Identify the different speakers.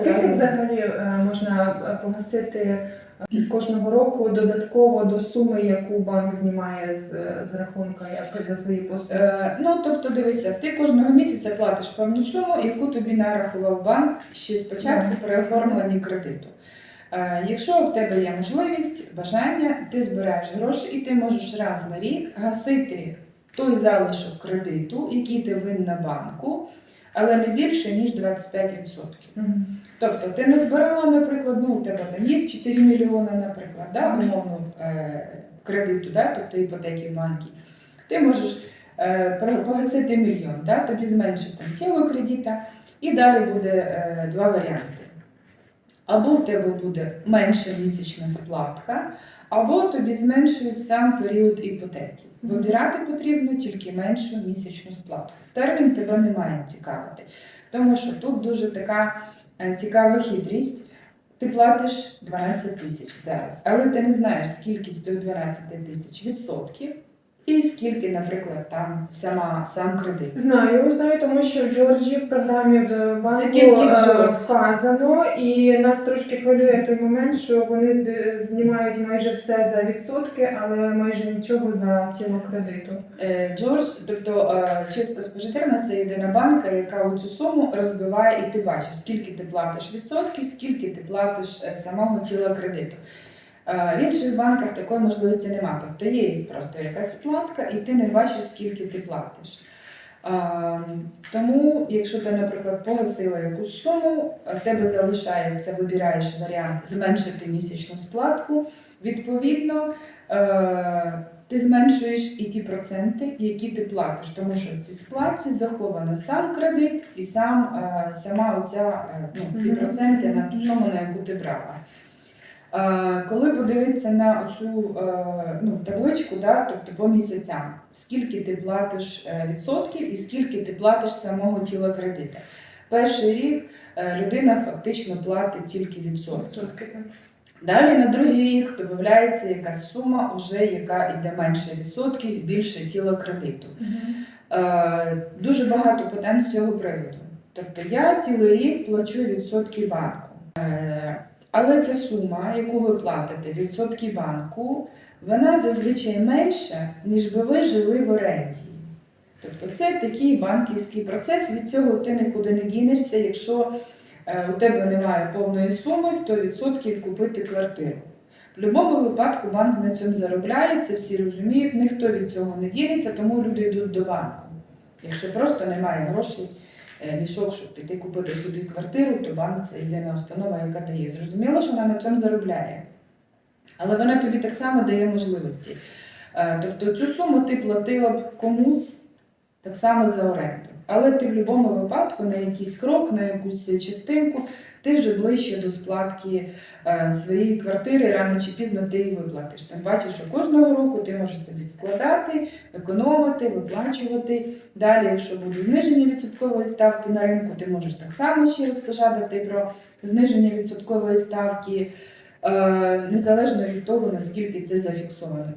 Speaker 1: Скільки взагалі е, можна е, погасити е, кожного року додатково до суми, яку банк знімає з, з рахунка як за свої послуги?
Speaker 2: Ну, тобто, дивися, ти кожного місяця платиш певну суму, яку тобі нарахував банк ще спочатку при оформленні кредиту. Якщо в тебе є можливість, бажання, ти збираєш гроші і ти можеш раз на рік гасити той залишок кредиту, який ти винна банку, але не більше, ніж 25%.
Speaker 1: Мгм.
Speaker 2: Тобто ти не збирала, наприклад, ну у тебе там є 4 мільйони, наприклад, да, умовно е, кредиту, да, тобто іпотеки в банки. Ти можеш е, погасити мільйон, да, тобі зменшить там тіло кредита, і далі буде е, два варіанти. Або в тебе буде менша місячна сплатка, або тобі зменшують сам період іпотеки. Вибирати потрібно тільки меншу місячну сплатку. Термін тебе не має цікавити, тому що тут дуже така е, цікава хитрість. Ти платиш 12 тисяч зараз, але ти не знаєш, скільки з тих 12 тисяч відсотків, і скільки, наприклад, там сама сам кредит.
Speaker 1: Знаю, знаю, тому що в Джорджі в програмі до банку е, вказано, і нас трошки хвилює той момент, що вони знімають майже все за відсотки, але майже нічого за тіло кредиту.
Speaker 2: Е, Джордж, тобто е, чисто спожитерна це єдина банка, яка у цю суму розбиває, і ти бачиш, скільки ти платиш відсотків, скільки ти платиш е, самого тіла кредиту. Е, В інших банках такої можливості немає. Тобто є просто якась сплатка, і ти не бачиш, скільки ти платиш. Е, Тому, якщо ти, наприклад, погасила якусь суму, в тебе залишається, вибираєш варіант зменшити місячну сплатку. Відповідно, е, ти зменшуєш і ті проценти, які ти платиш, тому що в цій сплатці заховано сам кредит і сам, сама оця, ну, ці проценти на ту суму, на яку ти брала. Е, Коли подивитися на цю ну, табличку, да, тобто по місяцям, скільки ти платиш е, відсотків і скільки ти платиш самого тіла кредита. Перший рік е, людина фактично платить тільки відсотки.
Speaker 1: Відсотки, так.
Speaker 2: Далі на другий рік додається якась сума, вже яка йде менше відсотків, більше тіла кредиту. Е, дуже багато питань з цього приводу. Тобто я цілий рік плачу відсотки банку. Але ця сума, яку ви платите, відсотки банку, вона зазвичай менша, ніж би ви жили в оренді. Тобто це такий банківський процес, від цього ти нікуди не дінешся, якщо е, у тебе немає повної суми 100% купити квартиру. В будь-якому випадку банк на цьому заробляє, це всі розуміють, ніхто від цього не дінеться, тому люди йдуть до банку. Якщо просто немає грошей, мішок, щоб піти купити собі квартиру, то банк це єдина установа, яка дає. Зрозуміло, що вона на цьому заробляє. Але вона тобі так само дає можливості. Е, Тобто цю суму ти платила б комусь так само за оренду. Але ти в будь-якому випадку на якийсь крок, на якусь частинку, ти вже ближче до сплатки е, своєї квартири, рано чи пізно ти її виплатиш. Тим бачиш, що кожного року ти можеш собі складати, економити, виплачувати. Далі, якщо буде зниження відсоткової ставки на ринку, ти можеш так само ще раз пожадати про зниження відсоткової ставки, е, незалежно від того, наскільки це зафіксовано.